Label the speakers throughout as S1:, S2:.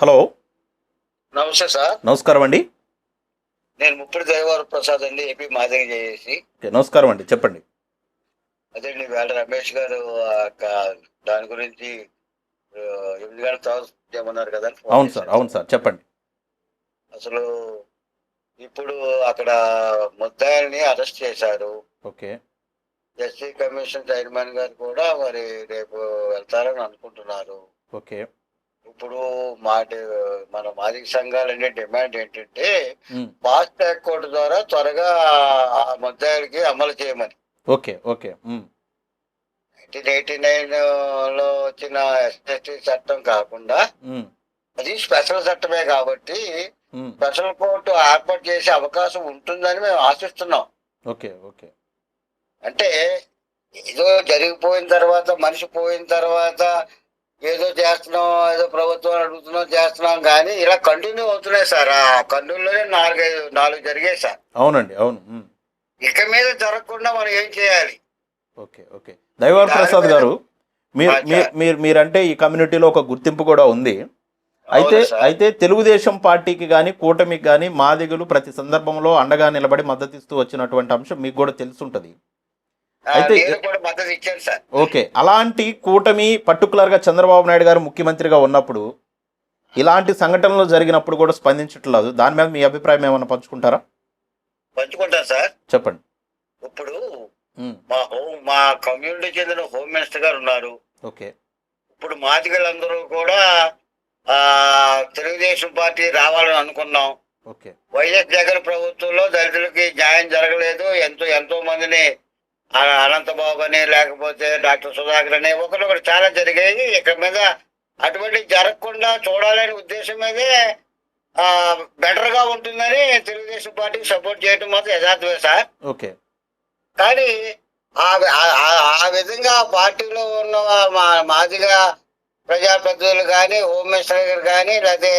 S1: Hello.
S2: నమస్తే sir.
S1: నమస్కారం అండి.
S2: నేను ముప్పుడు దైవారు ప్రసాద్ అండి ఏపీ మాదిరి చేసి
S1: నమస్కారం అండి చెప్పండి.
S2: అదే వేళ రమేష్ గారు దాని గురించి ఎనిమిది గంటల తర్వాత చేయమన్నారు కదా
S1: అవును సార్. అవును సార్ చెప్పండి.
S2: అసలు ఇప్పుడు అక్కడ ముద్దాయిల్ని అరెస్ట్ చేశారు.
S1: ఓకే.
S2: ఎస్సీ కమిషన్ చైర్మన్ గారు కూడా మరి రేపు వెళ్తారని అనుకుంటున్నారు.
S1: ఓకే.
S2: ఇప్పుడు మా మన మాదిక సంఘాలనే డిమాండ్ ఏంటంటే ఫాస్ట్ ట్రాక్ కోర్టు ద్వారా త్వరగా ఆ ముద్దాయిలకి అమలు చేయమని.
S1: ఓకే ఓకే
S2: నైన్టీన్ ఎయిటీ నైన్లో వచ్చిన ఎస్ఎస్టీ చట్టం కాకుండా అది స్పెషల్ చట్టమే కాబట్టి స్పెషల్ కోర్టు ఏర్పాటు చేసే అవకాశం ఉంటుందని మేము ఆశిస్తున్నాం.
S1: Okay okay.
S2: అంటే ఏదో జరిగిపోయిన తర్వాత మనిషి పోయిన తర్వాత ఏదో చేస్తున్నాం ఏదో ప్రభుత్వం అడుగుతున్నాం చేస్తున్నాం కానీ ఇలా కంటిన్యూ అవుతున్నాయి సార్. ఆ కంటిన్యూలోనే నాలుగైదు నాలుగు జరిగాయి సార్.
S1: అవునండి అవును
S2: ఇక మీద జరగకుండా మనం ఏం చేయాలి?
S1: Okay okay. దైవార్ ప్రసాద్ గారు మీరు మీరు మీరు మీరంటే ఈ కమ్యూనిటీలో ఒక గుర్తింపు కూడా ఉంది. అయితే. అయితే తెలుగుదేశం పార్టీకి కానీ కూటమికి కానీ మాదిగులు ప్రతి సందర్భంలో అండగా నిలబడి మద్దతు ఇస్తూ వచ్చినటువంటి అంశం మీకు కూడా తెలుసుంటది. అయితే-
S2: నేను కూడా మద్దతు ఇచ్చాను సార్.
S1: ఓకే. అలాంటి కూటమి పర్టికులర్గా చంద్రబాబు నాయుడు గారు ముఖ్యమంత్రిగా ఉన్నప్పుడు ఇలాంటి సంఘటనలు జరిగినప్పుడు కూడా స్పందించట్లేదు దాని మీద మీ అభిప్రాయం ఏమైనా పంచుకుంటారా?
S2: పంచుకుంటాను సార్.
S1: చెప్పండి.
S2: ఇప్పుడు మా. హోమ్ మా కమ్యూనిటీ చెందిన హోమ్ మినిస్టర్ గారు ఉన్నారు.
S1: ఓకే.
S2: ఇప్పుడు మాదిగలందరూ కూడా ఆ తెలుగుదేశం పార్టీ రావాలని అనుకున్నాం.
S1: ఓకే.
S2: వైఎస్ జగన్ ప్రభుత్వంలో దళితులకి న్యాయం జరగలేదు. ఎంతో ఎంతో మందిని అనంతబాబు అని లేకపోతే డాక్టర్ సుధాకర్ అని ఒకరొకరు చాలా జరిగాయి. ఇక్కడ మీద అటువంటి జరగకుండా చూడాలనే ఉద్దేశం మీదే ఆ బెటర్గా ఉంటుందని తెలుగుదేశం పార్టీకి సపోర్ట్ చేయడం మాత్రం యథార్థమే సార్.
S1: ఓకే.
S2: కానీ ఆ విధంగా పార్టీలో ఉన్న మా మాదిగా ప్రజాప్రతినిధులు కానీ హోమ్ మినిస్టర్ గారు కానీ లేకపోతే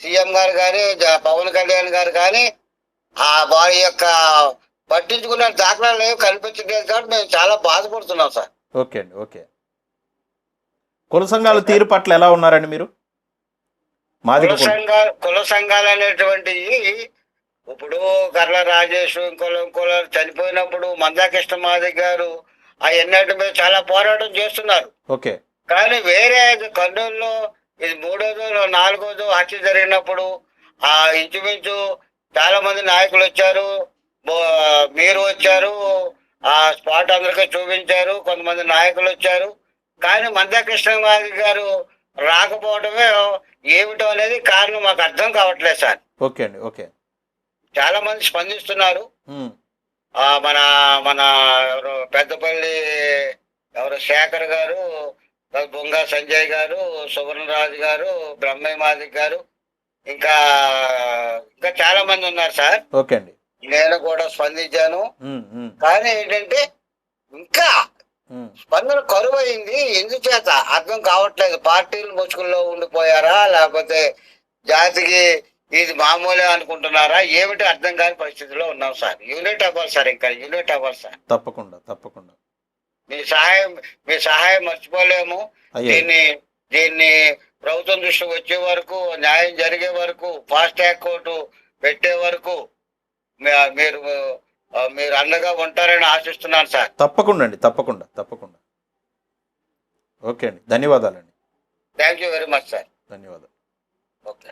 S2: సీఎం గారు కానీ పవన్ కళ్యాణ్ గారు కానీ ఆ వారి యొక్క పట్టించుకున్న దాఖలాలు ఏమి కనిపించలేదు కాబట్టి మేము చాలా బాధపడుతున్నాం సార్.
S1: ఓకే అండి ఓకే. కుల సంఘాల తీరు పట్ల ఎలా ఉన్నారండి మీరు? మాది
S2: కుల సంఘాలు కుల సంఘాలు అనేటువంటివి ఇప్పుడు గర్ల రాజేష్ ఇంకోళ్ళు ఇంకోళ్ళు చనిపోయినప్పుడు మందాకృష్ణ మాది గారు ఆ ఎన్నటి మీద చాలా పోరాటం చేస్తున్నారు.
S1: ఓకే.
S2: కానీ వేరే కర్నూలులో ఇది మూడోదో నాలుగోదో హత్య జరిగినప్పుడు ఆ ఇంచుమించు చాలా మంది నాయకులు వచ్చారు. మీరు వచ్చారు ఆ స్పాట్ అందరికీ చూపించారు కొంతమంది నాయకులు వచ్చారు. కానీ మందాకృష్ణ గారి గారు రాకపోవడమే ఏమిటో అనేది కారణం మాకు అర్థం కావట్లేదు సార్.
S1: ఓకే అండి ఓకే.
S2: చాలా మంది స్పందిస్తున్నారు మన మన ఎవరు పెద్దపల్లి ఎవరు శేఖర్ గారు బొంగ సంజయ్ గారు సువర్ణరాజు గారు బ్రహ్మయ్య మాదిక్ గారు ఇంకా ఇంకా చాలా మంది ఉన్నారు సార్.
S1: ఓకే అండి.
S2: నేను కూడా స్పందించాను. కానీ ఏంటంటే ఇంకా స్పందన కరువైంది. ఎందుచేత? అర్థం కావట్లేదు. పార్టీలు ముసుగుల్లో ఉండిపోయారా? లేకపోతే జాతికి ఇది మామూలే అనుకుంటున్నారా? ఏమిటి అర్థం కాని పరిస్థితిలో ఉన్నాం సార్. యూనిట్ అవ్వాలి సార్ ఇంకా. యూనిట్ అవ్వాలి సార్.
S1: తప్పకుండా తప్పకుండా.
S2: మీ సహాయం మీ సహాయం మర్చిపోలేము. దీన్ని దీన్ని ప్రభుత్వం దృష్టి వచ్చే వరకు న్యాయం జరిగే వరకు ఫాస్ట్ ట్రాక్ కోర్టు పెట్టే వరకు మీరు మీరు అండగా ఉంటారని ఆశిస్తున్నాను సార్.
S1: తప్పకుండా అండి తప్పకుండా తప్పకుండా. ఓకే అండి ధన్యవాదాలండి.
S2: Thank you very much sir
S1: ధన్యవాదాలు.
S2: ఓకే